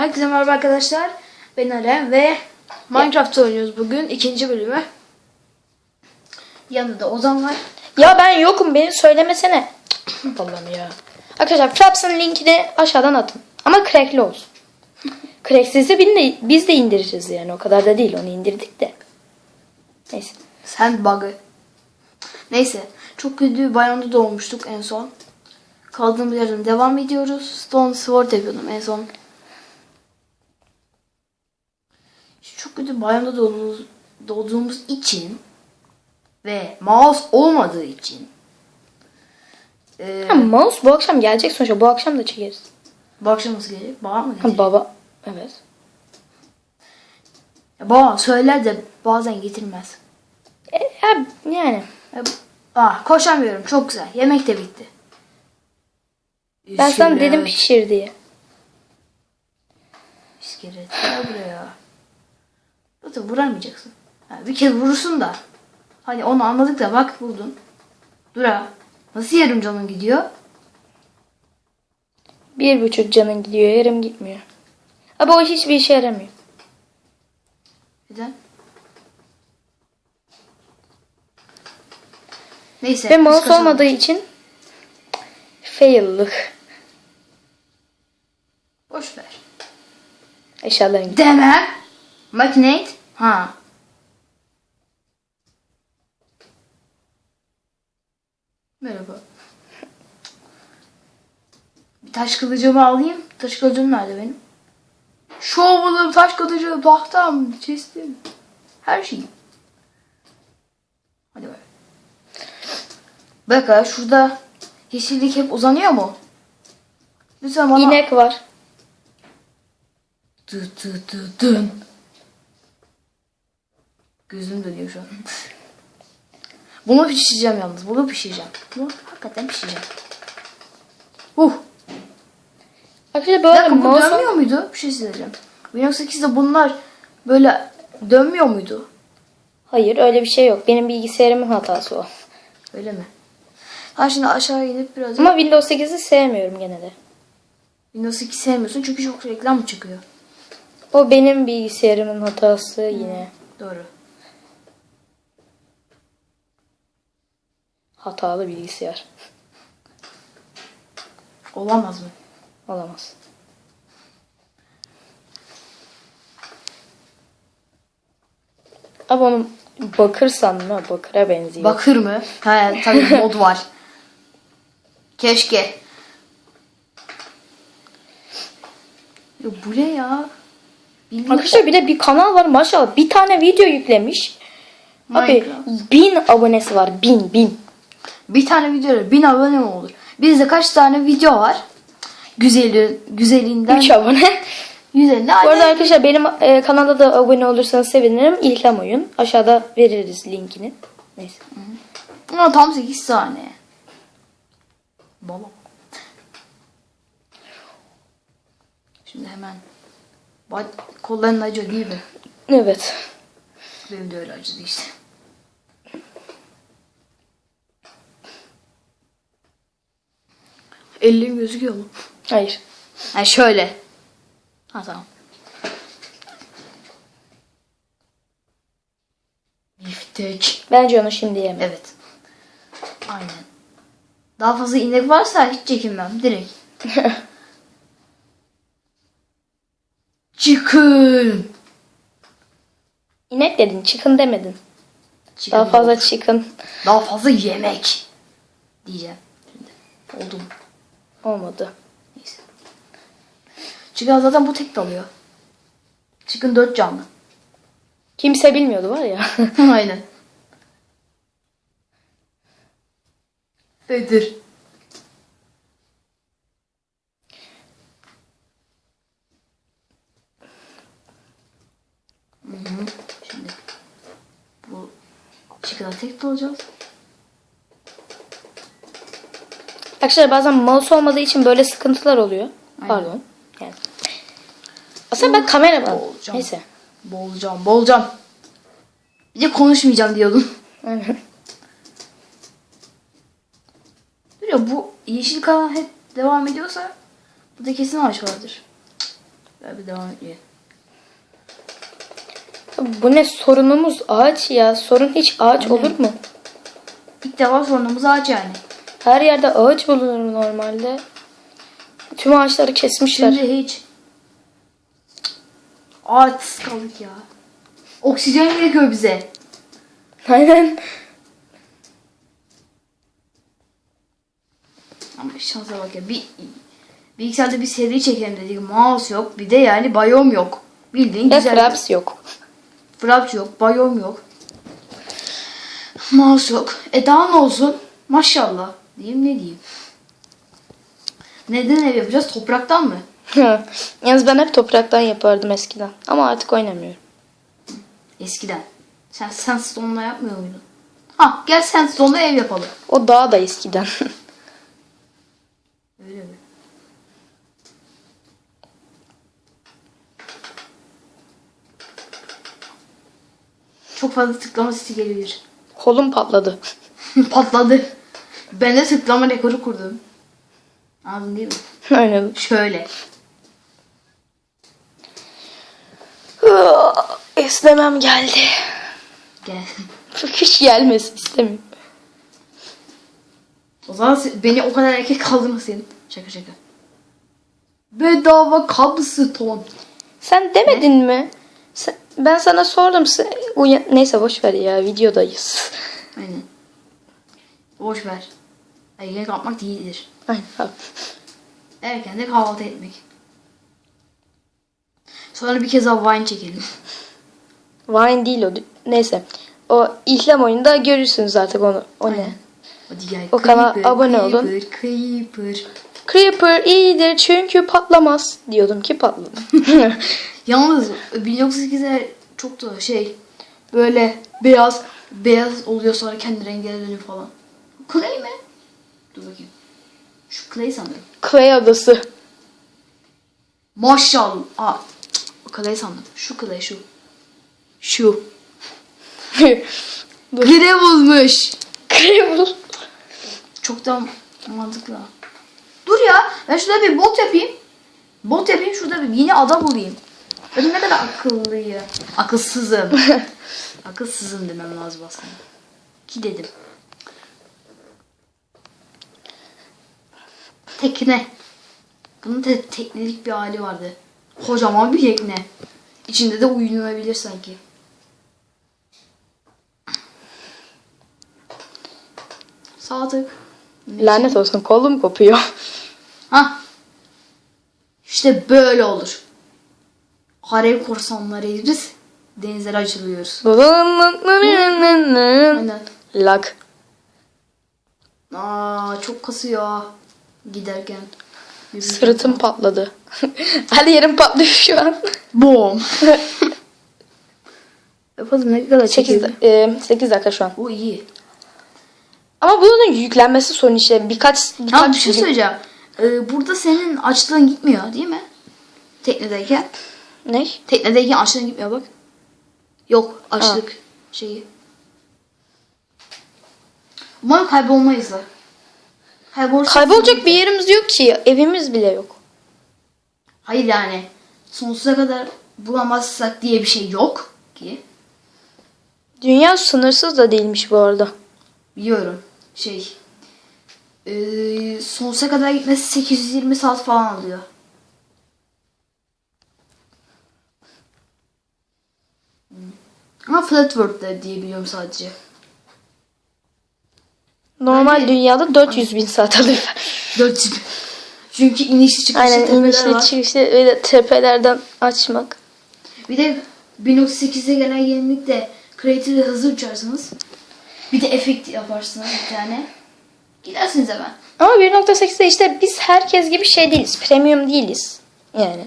Herkese merhaba arkadaşlar. Ben Alem ve Minecraft oynuyoruz bugün. ikinci bölümü. Yanında da Ozan var. Ya ben yokum beni söylemesene. Allah'ım ya. Arkadaşlar Fraps'ın linkini aşağıdan atın. Ama crackli olsun. Cracksiz'i biz de, indiririz yani. O kadar da değil onu indirdik de. Neyse. Sandbug'ı. Neyse. Çok kötü bir bayonda doğmuştuk en son. Kaldığımız yerden devam ediyoruz. Stone Sword yapıyordum en son. Çok kötü bayonda doğduğumuz, doğduğumuz için ve mouse olmadığı için Ha, mouse bu akşam gelecek sonuçta. Bu akşam da çekeriz. bu akşam nasıl gelecek? Babam mı Ha, gelecek? baba. Evet. Ya babam söyler de bazen getirmez. E, ya, yani. Ya, ah koşamıyorum çok güzel. Yemek de bitti. Ben sana dedim İskelet, pişir diye. İskelet gel buraya. Zaten vuramayacaksın. Ha, bir kez vurursun da. Hani onu anladık da bak vurdun. Dur ha. Nasıl yarım canın gidiyor? Bir buçuk canın gidiyor. Yarım gitmiyor. Ama o hiçbir işe yaramıyor. Neden? Neyse. Ve mouse olmadığı için fail'lık. Boş ver. Eşyaların gidiyor. Demem. Makinate. Ha. Merhaba. Bir taş kılıcımı alayım. Taş kılıcım nerede benim? Şovulum, taş kılıcım, tahtam, chestim. Her şeyim. Hadi bak. Bak ha şurada yeşillik hep uzanıyor mu? Lütfen bana... İnek var. Dı dı dı dın. Gözüm dönüyor şu an. Bunu pişireceğim yalnız. Bunu pişireceğim. Bunu hakikaten pişireceğim. Uh. Arkadaşlar böyle dakika bu mouse dönmüyor muydu? Bir şey söyleyeceğim. Windows 8'de bunlar böyle dönmüyor muydu? Hayır öyle bir şey yok. Benim bilgisayarımın hatası o. Öyle mi? Ha şimdi aşağı inip biraz Ama Windows 8'i sevmiyorum gene de. Windows 8 sevmiyorsun çünkü çok reklam çıkıyor. O benim bilgisayarımın hatası yine. Doğru. Hatalı bilgisayar. Olamaz mı? Olamaz. Ama onun bakır sandım ha. Bakıra benziyor. Bakır mı? He tabii mod var. Keşke. Ya bu ne ya? Bilmiyorum. Arkadaşlar bir de bir kanal var maşallah. Bir tane video yüklemiş. Abi Minecraft. bin abonesi var. Bin bin. Bir tane videoda bin abone mi olur? Bizde kaç tane video var? Güzeli, güzelinden. 3 abone. Güzelinde Bu arada arkadaşlar benim e, kanala da abone olursanız sevinirim. İlham Oyun. Aşağıda veririz linkini. Neyse. Ama tam 8 saniye. Baba. Şimdi hemen. Kolların acıyor değil mi? Evet. Benim de öyle acıdı işte. Ellerim gözüküyor mu? Hayır. Ha şöyle. Ha tamam. Biftek. Bence onu şimdi yeme. Evet. Aynen. Daha fazla inek varsa hiç çekinmem. Direkt. Chicken. İnek dedin. Chicken demedin. Chicken Daha fazla chicken Daha fazla yemek. Diyeceğim. Şimdi. Oldu mu? Olmadı. Neyse. Chicken zaten bu tek dalıyor. Chicken 4 canlı. Kimse bilmiyordu var ya. Aynen. Ödür. Şimdi bu Chicken'a tek dalacağız. Arkadaşlar bazen mouse olmadığı için böyle sıkıntılar oluyor. Pardon. Yani. Aslında ben kamera Olacağım. Neyse. Bolcam, bolcam. Bir de konuşmayacağım diyordum. Aynen. Dur ya bu yeşil kanal hep devam ediyorsa bu da kesin ağaç vardır. Bir devam et. Bu ne sorunumuz ağaç ya. Sorun hiç ağaç olur mu? İlk defa sorunumuz ağaç yani. Her yerde ağaç bulunur normalde. Tüm ağaçları kesmişler. Şimdi hiç. Ağaçsız kaldık ya. Oksijen gerekiyor bize. Aynen. Ama şansa bak ya. Bir, bilgisayarda bir seri çekelim dedik. Mouse yok. Bir de yani bayom yok. Bildiğin güzel. fraps yok. Fraps yok. Bayom yok. Mouse yok. E daha ne olsun? Maşallah. Diyeyim ne diyeyim. Neden ev yapacağız? Topraktan mı? Yalnız ben hep topraktan yapardım eskiden. Ama artık oynamıyorum. Eskiden. Sen Sandstone'la yapmıyor muydun? Ha gel Sandstone'la ev yapalım. O daha da eskiden. Öyle mi? Çok fazla tıklama sesi gelebilir. Kolum patladı. Patladı. Ben de tıklama rekoru kurdum. Anladın değil mi? Aynen. Şöyle. Esnemem geldi. Gel. Hiç gelmesin istemiyorum. O zaman se- beni o kadar erkek kaldırmasın. Şaka şaka. Bedava kabston. Sen demedin mi? Sen- ben sana sordum. Sen, uya- Neyse boş ver ya videodayız. Aynen. Boş ver. Erken kalkmak değildir. Aynen. Erken de kahvaltı etmek. Sonra bir kez daha wine çekelim. Vine değil o. Neyse. O ihlem oyunda görürsünüz artık onu. O ne? Aynen. Hadi gel. O kanala Creeper, abone olun. Creeper, Creeper. Creeper iyidir çünkü patlamaz. Diyordum ki patladı. Yalnız 1908'e çok da şey böyle beyaz beyaz oluyor sonra kendi rengine dönüyor falan. Clay mi? Dur bakayım. Şu Clay sanırım. Clay adası. Maşallah. Aa, Clay sandım. Şu Clay şu. Şu. Gravel'mış. Gravel. Çok da mantıklı. Dur ya ben şurada bir bot yapayım. Bot yapayım şurada bir yeni ada bulayım. Ben ne kadar akıllıyım. Akılsızım. Akılsızım demem lazım aslında. Ki dedim. Tekne. Bunun te- teknelik bir hali vardı. Kocaman bir tekne. İçinde de uyunabilir sanki. Sağ tık. Lanet olsun kolum kopuyor. Ha. İşte böyle olur. Harem korsanlarıyız biz. Denizlere açılıyoruz. Aynen. Lag. Aa çok kasıyor giderken. Sırtım patladı. Her yerim patlıyor şu an. Bom. Yapalım ne kadar 8, çekelim. 8 dakika şu an. O iyi. Ama bunun yüklenmesi sorun işte. Birkaç, birkaç Ha bir şey söyleyeceğim. Ee, burada senin açlığın gitmiyor değil mi? Teknedeyken. Ne? Teknedeyken açlığın gitmiyor bak. Yok açlık şeyi. Umarım kaybolmayız da. Kaybolursak Kaybolacak bir yerimiz yok ki. Evimiz bile yok. Hayır yani sonsuza kadar bulamazsak diye bir şey yok ki. Dünya sınırsız da değilmiş bu arada. Biliyorum. Şey. Ee, sonsuza kadar gitmesi 820 saat falan alıyor. Ama flat world'ler diye biliyorum sadece. Normal dünyada 400 bin saat alıyor. 400 Çünkü inişli çıkışlı Aynen tepeler inişli var. çıkışlı öyle tepelerden açmak. Bir de 1.8'e gelen yenilikte Creative'de hızlı uçarsınız. Bir de efekt yaparsınız bir tane. Gidersiniz hemen. Ama 1.8'de işte biz herkes gibi şey değiliz. Premium değiliz. Yani.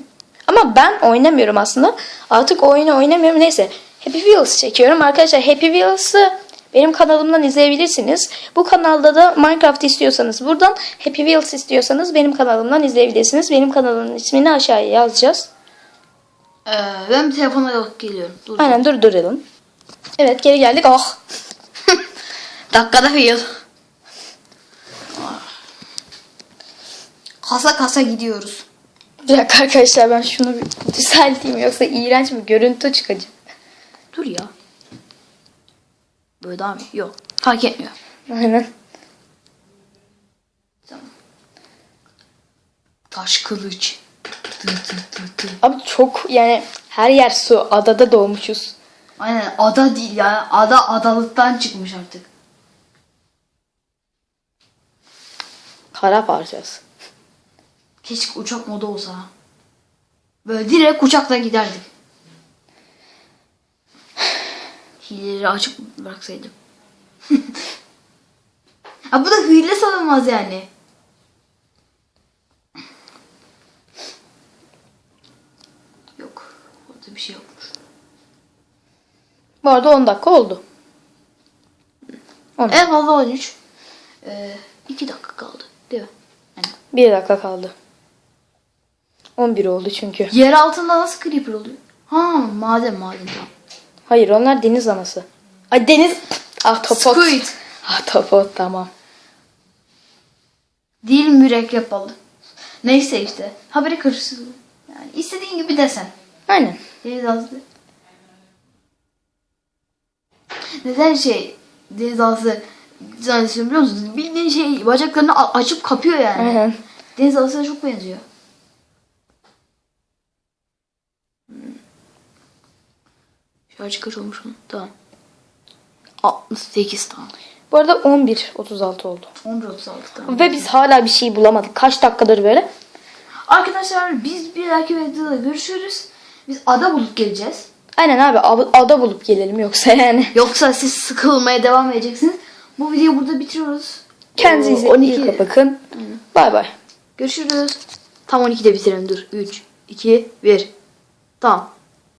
Ama ben oynamıyorum aslında. Artık oyunu oynamıyorum. Neyse. Happy Wheels çekiyorum. Arkadaşlar Happy Wheels'ı benim kanalımdan izleyebilirsiniz. Bu kanalda da Minecraft istiyorsanız buradan Happy Wheels istiyorsanız benim kanalımdan izleyebilirsiniz. Benim kanalımın ismini aşağıya yazacağız. Ee, ben bir telefona bakıp geliyorum. Dur. Aynen durduralım. Evet geri geldik. Oh. Dakikada fail. Kasa kasa gidiyoruz. Bir dakika arkadaşlar ben şunu bir düzelteyim yoksa iğrenç bir görüntü çıkacak. Dur ya. Böyle daha mı? Yok. Fark etmiyor. Aynen. Tamam. Taş kılıç. Tı tı tı tı. Abi çok yani her yer su. Adada doğmuşuz. Aynen ada değil ya. Ada adalıktan çıkmış artık. Kara parçası. Keşke uçak modu olsa. Böyle direkt uçakla giderdik. Hileleri açık bıraksaydım. ha bu da hile sanılmaz yani. Yok. Orada bir şey yokmuş. Bu arada 10 dakika oldu. En fazla 13. Ee, 2 dakika kaldı. Değil mi? Yani 1 dakika kaldı. 11 oldu çünkü. yer altında nasıl creeper oluyor? Ha maden maden tamam. Hayır onlar deniz anası. Ay deniz... Ahtapot. Squid. Ahtapot tamam. Değil mürekkep balı. Neyse işte. Haberi karıştırdı. Yani istediğin gibi desen. Aynen. Deniz ağzı. Neden şey deniz ağzı zannediyorsun biliyor musunuz? Bildiğin şey bacaklarını açıp kapıyor yani. Aynen. Deniz ağzına çok benziyor. Şarjı kaç olmuş onun? Tamam. 68 tamam. Bu arada 11 36 oldu. 11 36 tamam. Ve biz hala bir şey bulamadık. Kaç dakikadır böyle? Arkadaşlar biz bir dahaki videoda görüşürüz. Biz ada bulup geleceğiz. Aynen abi ab- ada bulup gelelim yoksa yani. Yoksa siz sıkılmaya devam edeceksiniz. Bu videoyu burada bitiriyoruz. Kendinize Oo, iyi bakın. Bay bay. Görüşürüz. Tam 12'de bitirelim dur. 3, 2, 1. Tamam.